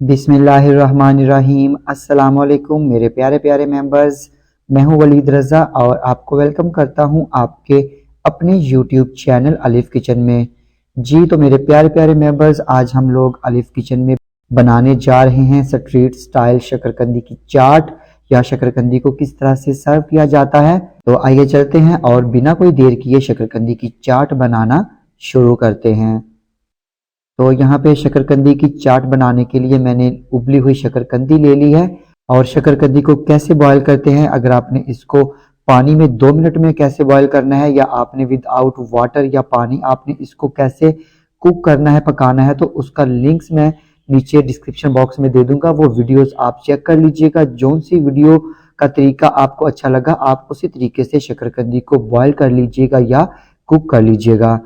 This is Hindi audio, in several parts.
बिसमीम अस्सलाम वालेकुम मेरे प्यारे प्यारे मेंबर्स मैं हूँ वलीद रज़ा और आपको वेलकम करता हूँ आपके अपने यूट्यूब चैनल अलिफ किचन में। जी तो मेरे प्यारे प्यारे मेंबर्स आज हम लोग अलिफ किचन में बनाने जा रहे हैं स्ट्रीट स्टाइल शकरकंदी की चाट, या शकरकंदी को किस तरह से सर्व किया जाता है। तो आइए चलते हैं और बिना कोई देर किए शकरकंदी की चाट बनाना शुरू करते हैं। तो यहाँ पे शकरकंदी की चाट बनाने के लिए मैंने उबली हुई शकरकंदी ले ली है और शकरकंदी को कैसे बॉयल करते हैं? अगर आपने इसको पानी में दो मिनट में कैसे बॉयल करना है या आपने विदाउट वाटर या पानी आपने इसको कैसे कुक करना है, पकाना है तो उसका लिंक्स मैं नीचे डिस्क्रिप्शन बॉक्स में दे दूँगा। वो वीडियोस आप चेक कर लीजिएगा। जो सी वीडियो का तरीका आपको अच्छा लगा, आप उसी तरीके से शकरकंदी को बॉयल कर लीजिएगा या कुक कर लीजिएगा।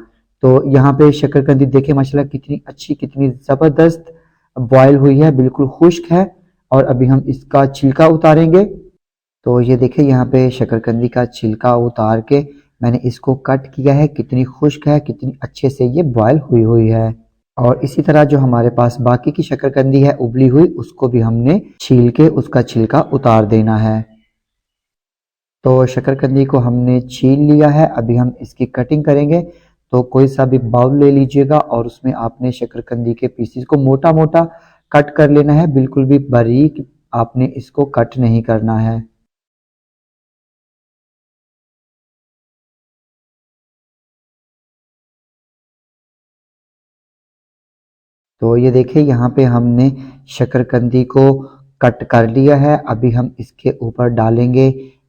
तो यहाँ पे शकरकंदी देखे, माशाल्लाह कितनी अच्छी, कितनी ज़बरदस्त बॉयल हुई है, बिल्कुल खुश्क है और अभी हम इसका छिलका उतारेंगे। तो ये देखे, यहाँ पे शकरकंदी का छिलका उतार के मैंने इसको कट किया है, कितनी खुश्क है, कितनी अच्छे से ये बॉयल हुई हुई है। और इसी तरह जो हमारे पास बाकी की शकरकंदी है, उबली हुई, उसको भी हमने छील के उसका छिलका उतार देना है। तो शकरकंदी को हमने छील लिया है, अभी हम इसकी कटिंग करेंगे। तो कोई सा भी बाउल ले लीजिएगा और उसमें आपने शकरकंदी के पीसीस को मोटा मोटा कट कर लेना है। बिल्कुल भी बारीक आपने इसको कट नहीं करना है। तो ये देखिए, यहाँ पे हमने शकरकंदी को कट कर लिया है। अभी हम इसके ऊपर डालेंगे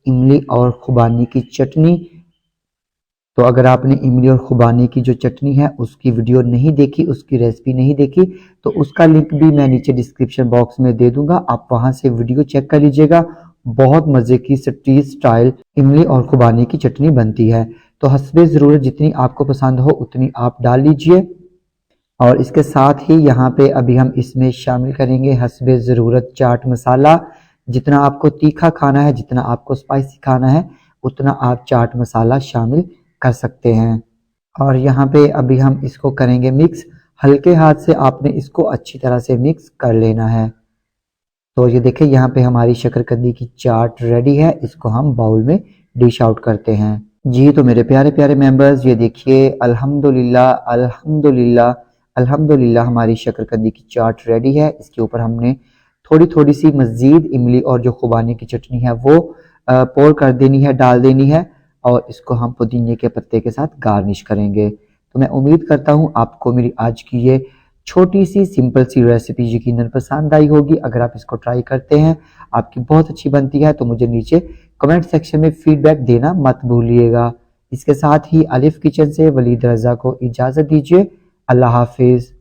इमली और खुबानी की चटनी। तो अगर आपने इमली और खुबानी की जो चटनी है, उसकी वीडियो नहीं देखी, उसकी रेसिपी नहीं देखी तो उसका लिंक भी मैं नीचे डिस्क्रिप्शन बॉक्स में दे दूँगा। आप वहाँ से वीडियो चेक कर लीजिएगा। बहुत मज़े की स्ट्रीट स्टाइल इमली और खुबानी की चटनी बनती है। तो हसब ज़रूरत जितनी आपको पसंद हो, उतनी आप डाल लीजिए। और इसके साथ ही यहाँ पे अभी हम इसमें शामिल करेंगे हसब ज़रूरत चाट मसाला। जितना आपको तीखा खाना है, जितना आपको स्पाइसी खाना है, उतना आप चाट मसाला शामिल कर सकते हैं। और यहाँ पे अभी हम इसको करेंगे मिक्स हल्के हाथ से आपने इसको अच्छी तरह से मिक्स कर लेना है। तो ये देखिए, यहाँ पे हमारी शकरकंदी की चाट रेडी है। इसको हम बाउल में डिश आउट करते हैं। जी तो मेरे प्यारे प्यारे मेंबर्स ये देखिए अल्हम्दुलिल्लाह अल्हम्दुलिल्लाह अल्हम्दुलिल्लाह हमारी शकरकंदी की चाट रेडी है। इसके ऊपर हमने थोड़ी थोड़ी सी मज़ीद इमली और जो खुबानी की चटनी है, वो पोर कर देनी है, डाल देनी है। और इसको हम पुदीने के पत्ते के साथ गार्निश करेंगे। तो मैं उम्मीद करता हूँ आपको मेरी आज की ये छोटी सी सिंपल सी रेसिपी यकीन पसंद आई होगी। अगर आप इसको ट्राई करते हैं, आपकी बहुत अच्छी बनती है तो मुझे नीचे कमेंट सेक्शन में फीडबैक देना मत भूलिएगा। इसके साथ ही अलिफ किचन से वलीद रज़ा को इजाज़त दीजिए। अल्लाह हाफिज़।